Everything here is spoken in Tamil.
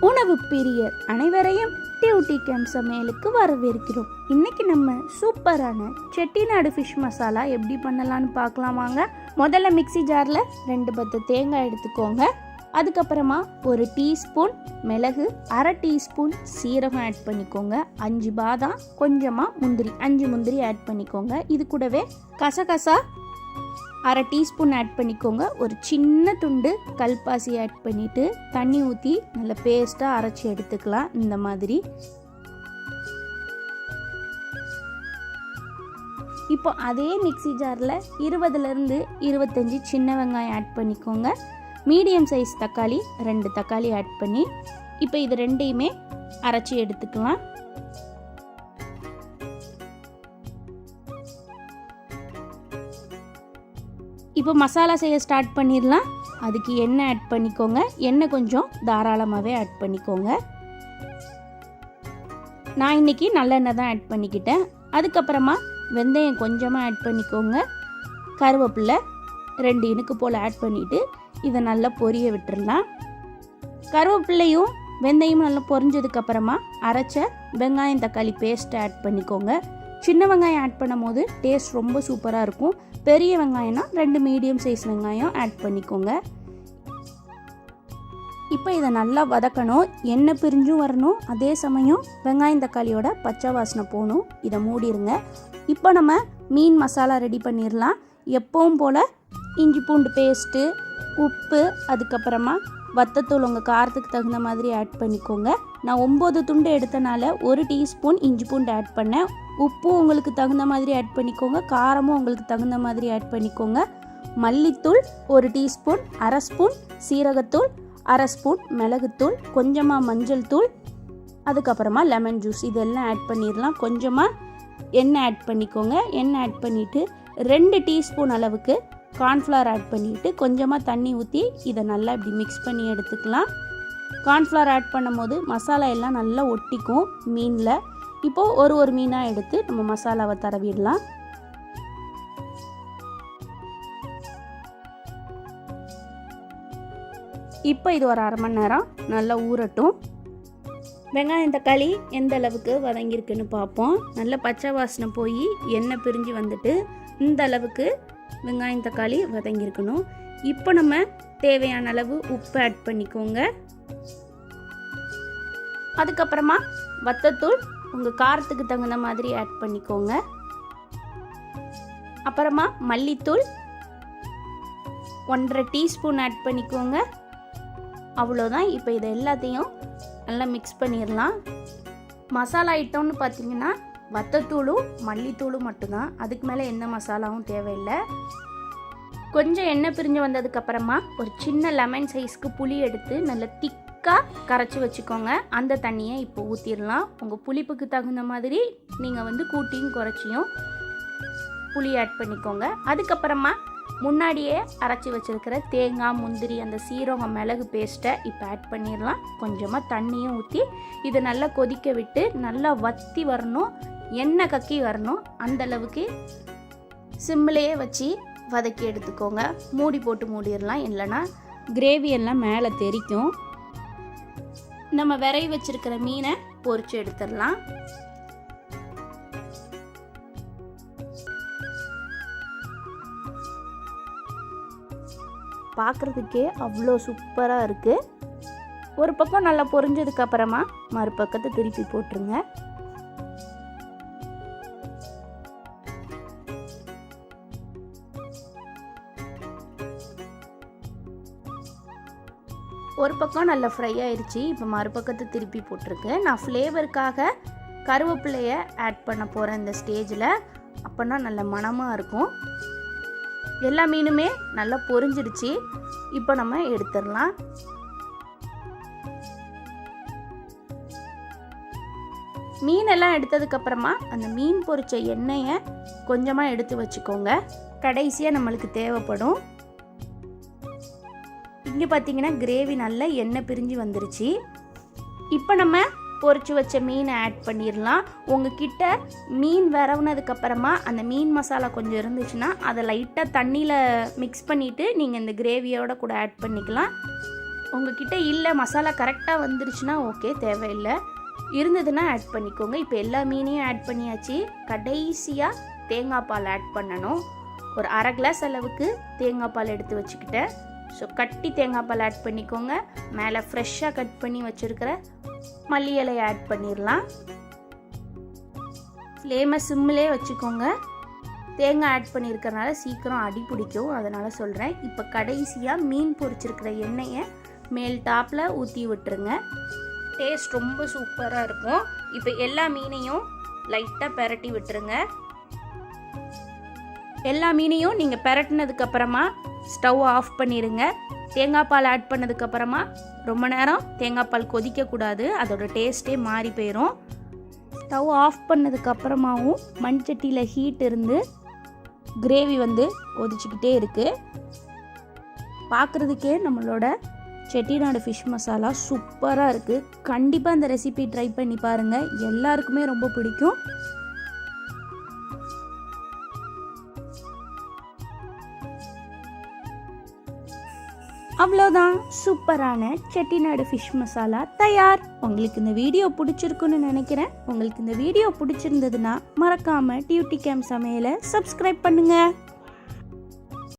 உணவு பிரியர் அனைவரையும் டியூட்டி கேம்ப் சமையலுக்கு வரவேற்கிறோம். இன்னைக்கு நம்ம சூப்பரான செட்டிநாடு ஃபிஷ் மசாலா எப்படி பண்ணலாம்னு பார்க்கலாம் வாங்க. முதல்ல மிக்ஸி ஜாரில் ரெண்டு பத்து தேங்காய் எடுத்துக்கோங்க. அதுக்கப்புறமா ஒரு டீஸ்பூன் மிளகு அரை டீஸ்பூன் சீரகம் ஆட் பண்ணிக்கோங்க. அஞ்சு பாதாம் கொஞ்சமாக முந்திரி அஞ்சு முந்திரி ஆட் பண்ணிக்கோங்க. இது கூடவே கசகசா அரை டீஸ்பூன் ஆட் பண்ணிக்கோங்க. ஒரு சின்ன துண்டு கல்பாசி ஆட் பண்ணிவிட்டு தண்ணி ஊற்றி நல்லா பேஸ்ட்டாக அரைச்சி எடுத்துக்கலாம். இந்த மாதிரி. இப்போ அதே மிக்ஸி ஜாரில் இருபதுலேருந்து இருபத்தஞ்சி சின்ன வெங்காயம் ஆட் பண்ணிக்கோங்க. மீடியம் சைஸ் தக்காளி ரெண்டு தக்காளி ஆட் பண்ணி இப்போ இது ரெண்டையுமே அரைச்சி எடுத்துக்கலாம். இப்போ மசாலா செய்ய ஸ்டார்ட் பண்ணிடலாம். அதுக்கு எண்ணெய் ஆட் பண்ணிக்கோங்க. எண்ணெய் கொஞ்சம் தாராளமாகவே ஆட் பண்ணிக்கோங்க. நான் இன்னைக்கு நல்லெண்ணெய் தான் ஆட் பண்ணிக்கிட்டேன். அதுக்கப்புறமா வெந்தயம் கொஞ்சமாக ஆட் பண்ணிக்கோங்க. கருவேப்பிலை ரெண்டு இனுக்கு போல் ஆட் பண்ணிவிட்டு இதை நல்லா பொரிய விட்டுறலாம். கருவேப்பிலையும் வெந்தயமும் நல்லா பொரிஞ்சதுக்கப்புறமா அரைச்ச வெங்காயம் தக்காளி பேஸ்ட்டை ஆட் பண்ணிக்கோங்க. சின்ன வெங்காயம் ஆட் பண்ணும் போது டேஸ்ட் ரொம்ப சூப்பராக இருக்கும். பெரிய வெங்காயம்னா ரெண்டு மீடியம் சைஸ் வெங்காயம் ஆட் பண்ணிக்கோங்க. இப்போ இதை நல்லா வதக்கணும். எண்ணெய் பிரிஞ்சும் வரணும். அதே சமயம் வெங்காயம் தக்காளியோட பச்சை வாசனை போகணும். இதை மூடிடுங்க இப்போ நம்ம மீன் மசாலா ரெடி பண்ணிடலாம் எப்பவும் போல் இஞ்சி பூண்டு பேஸ்ட்டு உப்பு அதுக்கப்புறமா வத்தத்தூள் உங்கள் காரத்துக்கு தகுந்த மாதிரி ஆட் பண்ணிக்கோங்க. நான் ஒம்பது துண்டு எடுத்தனால ஒரு டீஸ்பூன் இஞ்சி பூண்டு ஆட் பண்ணேன். உப்பும் உங்களுக்கு தகுந்த மாதிரி ஆட் பண்ணிக்கோங்க. காரமும் உங்களுக்கு தகுந்த மாதிரி ஆட் பண்ணிக்கோங்க. மல்லித்தூள் ஒரு டீஸ்பூன் அரை ஸ்பூன் சீரகத்தூள் அரை ஸ்பூன் மிளகுத்தூள் கொஞ்சமாக மஞ்சள் தூள் அதுக்கப்புறமா லெமன் ஜூஸ் இதெல்லாம் ஆட் பண்ணிடலாம் கொஞ்சமாக எண்ணெய் ஆட் பண்ணிக்கோங்க. எண்ணெய் ஆட் பண்ணிவிட்டு ரெண்டு டீஸ்பூன் அளவுக்கு கார்ன்ஃப்ளவர் ஆட் பண்ணிவிட்டு கொஞ்சமாக தண்ணி ஊற்றி இதை நல்லா இப்படி மிக்ஸ் பண்ணி எடுத்துக்கலாம். கார்ன்ஃப்ளவர் ஆட் பண்ணும்போது மசாலா எல்லாம் நல்லா ஒட்டிக்கும் மீனில். இப்போது ஒரு ஒரு மீனாக எடுத்து நம்ம மசாலாவை தடவிடலாம். இப்போ இது ஒரு அரை மணி நேரம் நல்லா ஊறட்டும். வெங்காயம் தக்காளி எந்த அளவுக்கு வதங்கியிருக்குன்னு பார்ப்போம். நல்ல பச்சை வாசனை போய் எண்ணெய் பிரிஞ்சு வந்துட்டு இந்த அளவுக்கு வெங்காயம் தக்காளி வதங்கியிருக்கணும். இப்போ நம்ம தேவையான அளவு உப்பு ஆட் பண்ணிக்கோங்க. அதுக்கப்புறமா வத்தத்தூள் உங்கள் காரத்துக்கு தகுந்த மாதிரி ஆட் பண்ணிக்கோங்க. அப்புறமா மல்லித்தூள் ஒன்றரை டீஸ்பூன் ஆட் பண்ணிக்கோங்க. அவ்வளோதான் இப்போ இதை எல்லாத்தையும் நல்லா மிக்ஸ் பண்ணிடலாம். மசாலா ஐட்டம்னு பார்த்தீங்கன்னா வத்தத்தூளும் மல்லித்தூளும் மட்டும்தான். அதுக்கு மேலே எந்த மசாலாவும் தேவையில்லை. கொஞ்சம் எண்ணெய் பிரிஞ்சு வந்ததுக்கப்புறமா ஒரு சின்ன லெமன் சைஸ்க்கு புளி எடுத்து நல்லா திக்காக கரைச்சி வச்சுக்கோங்க. அந்த தண்ணியை இப்போ ஊற்றிடலாம் உங்கள் புளிப்புக்கு தகுந்த மாதிரி நீங்கள் வந்து கூட்டியும் குறைச்சியும் புளி ஆட் பண்ணிக்கோங்க. அதுக்கப்புறமா முன்னாடியே அரைச்சி வச்சிருக்கிற தேங்காய் முந்திரி அந்த சீரகம் மிளகு பேஸ்ட்டை இப்போ ஆட் பண்ணிடலாம். கொஞ்சமாக தண்ணியும் ஊற்றி இதை நல்லா கொதிக்க விட்டு நல்லா வத்தி வரணும். எண்ணெய் கக்கி வரணும். அந்தளவுக்கு சிம்மிலேயே வச்சு வதக்கி எடுத்துக்கோங்க. மூடி போட்டு மூடிடலாம். இல்லைன்னா கிரேவி எல்லாம் மேலே தெரிக்கும். நம்ம விரைவி வச்சிருக்கிற மீனை பொறிச்சு எடுத்துடலாம். பார்க்குறதுக்கே அவ்வளோ சூப்பராக இருக்குது ஒரு பக்கம் நல்லா பொரிஞ்சதுக்கப்புறமா மறுபக்கத்தை திருப்பி போட்டுருங்க. ஒரு பக்கம் நல்லா ஃப்ரை ஆயிடுச்சு இப்போ மறுபக்கத்தை திருப்பி போட்டிருக்கு. நான் ஃப்ளேவருக்காக கருவேப்பிலையை ஆட் பண்ண போகிறேன் இந்த ஸ்டேஜில் அப்போனா நல்ல மணமாக இருக்கும். எல்லா மீனுமே நல்லா பொரிஞ்சிடுச்சு. இப்போ நம்ம எடுத்துடலாம். மீனெல்லாம் எடுத்ததுக்கப்புறமா அந்த மீன் பொரித்த எண்ணெயை கொஞ்சமாக எடுத்து வச்சுக்கோங்க. கடைசியாக நம்மளுக்கு தேவைப்படும். இங்கே பார்த்தீங்கன்னா கிரேவி நல்லா எண்ணெய் பிரிஞ்சு வந்துருச்சு. இப்போ நம்ம பொறிச்சு வச்ச மீனை ஆட் பண்ணிடலாம் உங்ககிட்ட மீன் வரவுனதுக்கப்புறமா அந்த மீன் மசாலா கொஞ்சம் இருந்துச்சுன்னா அதை லைட்டாக தண்ணியில் மிக்ஸ் பண்ணிவிட்டு நீங்கள் இந்த கிரேவியோட கூட ஆட் பண்ணிக்கலாம். உங்ககிட்ட இல்லை மசாலா கரெக்டாக வந்துருச்சுன்னா ஓகே தேவையில்லை. இருந்ததுன்னா ஆட் பண்ணிக்கோங்க. இப்போ எல்லா மீனையும் ஆட் பண்ணியாச்சு. கடைசியாக தேங்காய் பால் ஆட் பண்ணணும். ஒரு அரை கிளாஸ் அளவுக்கு தேங்காய் பால் எடுத்து வச்சுக்கிட்டேன். ஸோ கட்டி தேங்காய் பால் ஆட் பண்ணிக்கோங்க. மேலே ஃப்ரெஷ்ஷாக கட் பண்ணி வச்சுருக்கிற மல்லி இலையை ஆட் பண்ணிடலாம். ஃப்ளேமை சிம்மிலே வச்சுக்கோங்க. தேங்காய் ஆட் பண்ணியிருக்கறனால சீக்கிரம் அடி பிடிக்கும். அதனால் சொல்கிறேன் இப்போ கடைசியாக மீன் பொரிச்சிருக்கிற எண்ணெயை மேல் டாப்பில் ஊற்றி விட்டுருங்க. டேஸ்ட் ரொம்ப சூப்பராக இருக்கும். இப்போ எல்லா மீனையும் லைட்டாக பெரட்டி விட்டுருங்க. எல்லா மீனையும் நீங்கள் பெரட்டினதுக்கப்புறமா ஸ்டவ் ஆஃப் பண்ணிடுங்க தேங்காய் பால் ஆட் பண்ணதுக்கப்புறமா ரொம்ப நேரம் தேங்காய் பால் கொதிக்கக்கூடாது. அதோடய டேஸ்ட்டே மாறி போயிடும் ஸ்டவ் ஆஃப் பண்ணதுக்கப்புறமாவும் மண்சட்டியில் ஹீட் இருந்து கிரேவி வந்து கொதிச்சுக்கிட்டே இருக்குது பார்க்குறதுக்கே நம்மளோட செட்டிநாடு ஃபிஷ் மசாலா சூப்பராக இருக்குது கண்டிப்பாக அந்த ரெசிபி ட்ரை பண்ணி பாருங்கள் எல்லாருக்குமே ரொம்ப பிடிக்கும். அவ்வளோதான் சூப்பரான செட்டிநாடு ஃபிஷ் மசாலா தயார். உங்களுக்கு இந்த வீடியோ பிடிச்சிருக்குன்னு நினைக்கிறேன். உங்களுக்கு இந்த வீடியோ பிடிச்சிருந்ததுன்னா மறக்காமல் டியூட்டி கேம் சமையலை சப்ஸ்கிரைப் பண்ணுங்கள்